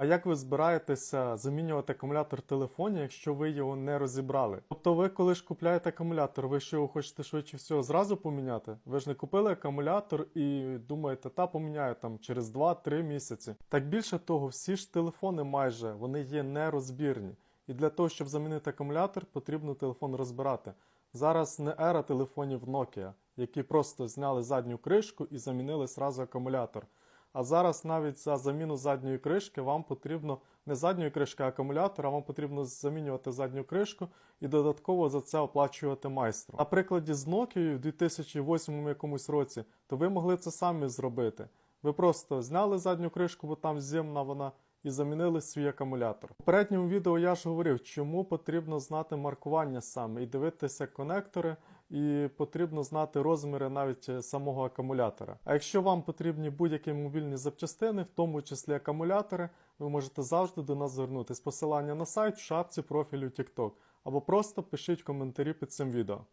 А як ви збираєтеся замінювати акумулятор телефоні, якщо ви його не розібрали? Тобто ви, коли ж купляєте акумулятор, ви що його хочете швидше всього зразу поміняти? Ви ж не купили акумулятор і думаєте, та поміняю там через 2-3 місяці. Так більше того, всі ж телефони майже вони є нерозбірні. І для того, щоб замінити акумулятор, потрібно телефон розбирати. Зараз не ера телефонів Nokia, які просто зняли задню кришку і замінили сразу акумулятор. А зараз навіть за заміну задньої кришки вам потрібно не задньої кришки, а акумулятора, вам потрібно замінювати задню кришку і додатково за це оплачувати майстру. На прикладі з Nokia в 2008 якомусь році, то ви могли це самі зробити. Ви просто зняли задню кришку, бо там зімна вона, і замінили свій акумулятор. В попередньому відео я ж говорив, чому потрібно знати маркування саме і дивитися конектори, і потрібно знати розміри навіть е, самого акумулятора. А якщо вам потрібні будь-які мобільні запчастини, в тому числі акумулятори, ви можете завжди до нас звернутися. Посилання на сайт в шапці профілю TikTok або просто пишіть коментарі під цим відео.